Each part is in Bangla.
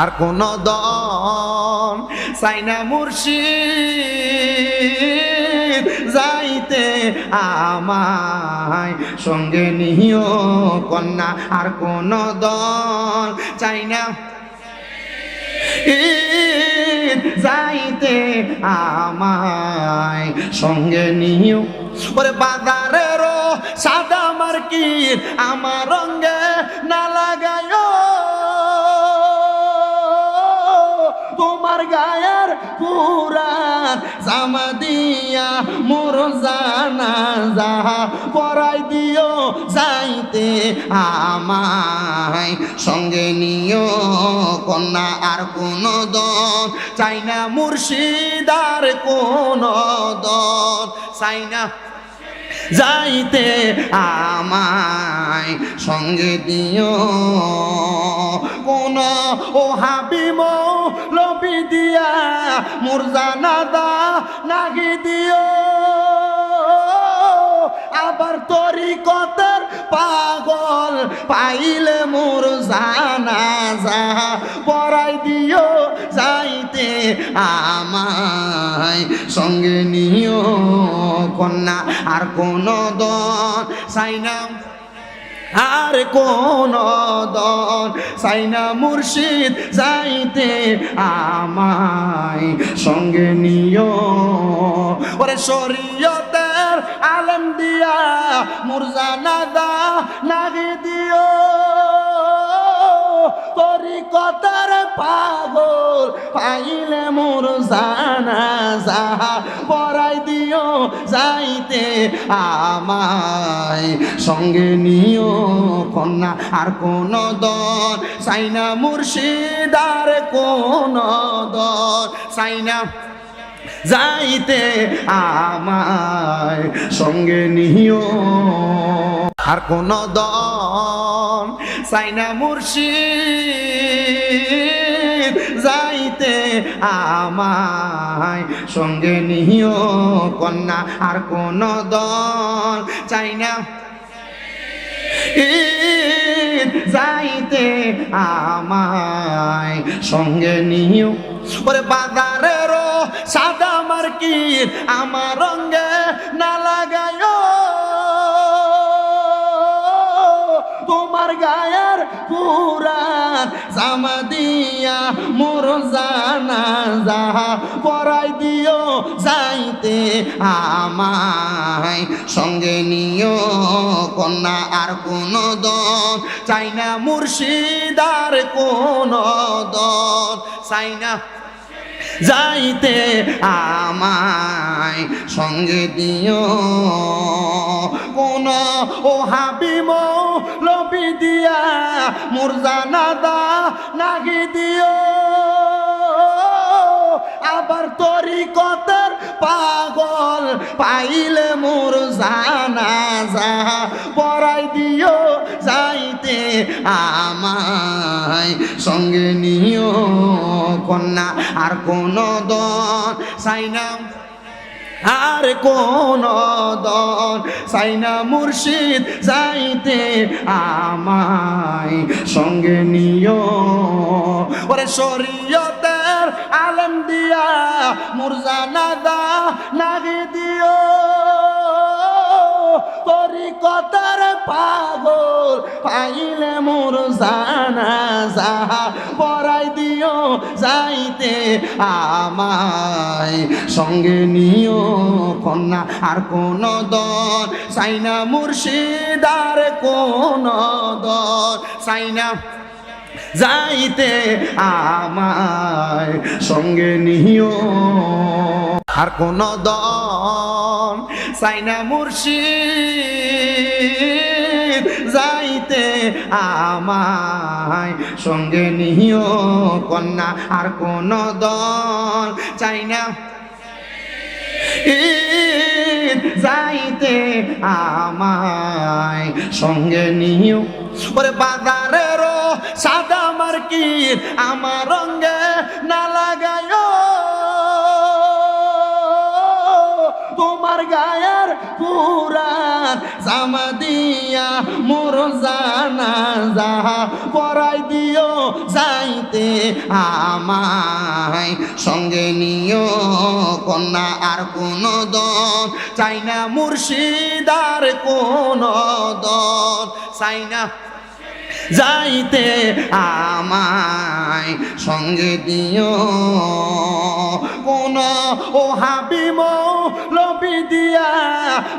আর কোন দন সাইনা মুর্শিদ যাইতে আমায়। সঙ্গে নিও কন্যা, আর কোন দন চাইনা ঈদ যাইতে আমায়। সঙ্গে নিও ওরে বাজারেরও সাদা মার্কিট আমার রঙ্গে না লাগায় গায়ের পুরান জামা দিয়া মোর জানা যাহা পরাই দিও যাইতে আমায়। সঙ্গে নিও কন্যা আর কোন দন চাই না মুর্শিদার কোন দন চাই না যাইতে আমায়। সঙ্গে দিও কোন ও হাবিম লবি দিয়া মুরজানাদা নাগি দিও। আবার তরিকতের পাগল পাইলে মোর জানা যা পড়াই দিও যাইতে আমায়। সঙ্গে নিও কন্যা, আর কোন দন সাইনাম আর কোন দন সাইনা মুর্শিদ যাইতে আমায় সঙ্গে নিয় ওরে শরীয়তের আলম দিয়া মুরজানাদা নাগে দিও। তরিকতার পাগল, পাইলে মোর জানা যাহা, পরাই দিও যাইতে আমায়। সঙ্গে নিও কন্যা, আর কোন দন সাইনা মুর্শিদার কোন দন সাইনা যাইতে আমায়। সঙ্গে নিও আর কোন দন সাইনা মুর্শিদ যাইতে আমায়। সঙ্গে নিও কন্যা, আর কোন দন চাই না। যাইতে আমায়। সঙ্গে নিও ওরে বাজারেরও সাদা মার্কিট আমার রঙ্গে না লাগায় তোমার গায়ের পুরান জামা দিয়া মোর জানা যাহা পরাই দিও যাইতে আমায়। সঙ্গে নিও কন্যা আর কোন দন চাই না মুর্শিদার কোন দন চাই না যাইতে আমায়। সঙ্গে দিও কোন ও হাবিম দিয়া মুরজানাদা নাগি দিও। আবার তরিকতের পাগল পাইলে মোর জানা যা পরাই দিও যাইতে আমায়। সঙ্গে নিও কন্যা, আর কোন দন সাইনাম আর কোন দন সাইনা মুর্শিদ যাইতে আমায় সঙ্গে নিও। ওরে শরীয়তের আলম দিয়া মুরজানাদা নাগি দিও। তরিকতার পাগল পাইলে মোর জানা যাহা যাইতে আমায়। সঙ্গে নিও কন্যা, আর কোন দন সাইনা মুর্শিদার কোন দন সাইনা যাইতে আমায়। সঙ্গে নিও। আর কোন দন সাইনা মুর্শিদ। যাইতে আমায়। সঙ্গে নিও কন্যা, আর কোন দন চাই না। যাইতে আমায়। সঙ্গে নিও ওরে বাজারেরও সাদা মার্কিট আমার রঙ্গে না লাগায়। তোমার গায়ের পুরান জামা দিয়া মোর জানা যাহা পরাই দিও যাইতে আমায়। সঙ্গে নিও কন্যা আর কোন দন চাই না মুর্শিদার কোন দন চাই না যাইতে আমায় সঙ্গে দিও। কোন ও হাবিম লবি দিয়া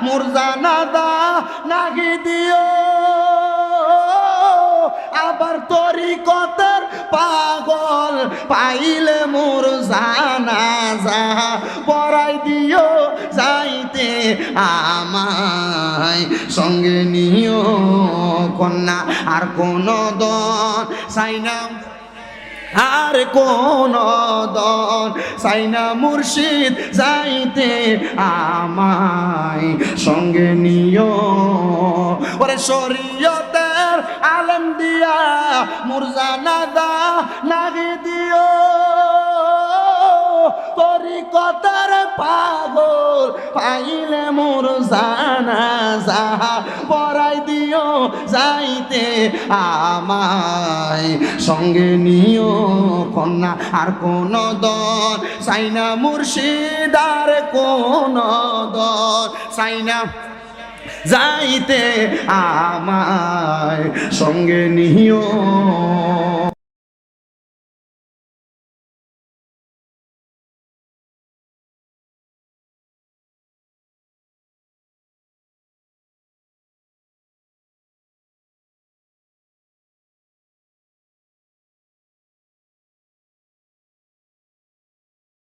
মুরজানাদা নাগি দিও। আবার তরিকতের পাগল পাইলে মোর জানা যা পড়াই দিও। যাইতে আমায় সঙ্গে নিও। কন্যা আর কোন দন সাইনাম আর কোন দন সাইনা মুর্শিদ যাইতে আমায় সঙ্গে নিও। ওরে শরীয়তের আলম দিয়া মুরজানাদা নাগি দিও। তরিকতার পাগল পাইলে মোর জানা যাহা, পরাই দিও যাইতে আমায়। সঙ্গে নিও কন্যা, আর কোন দল সাইনা মুর্শিদার, কোন দল সাইনা যাইতে আমায়। সঙ্গে নিও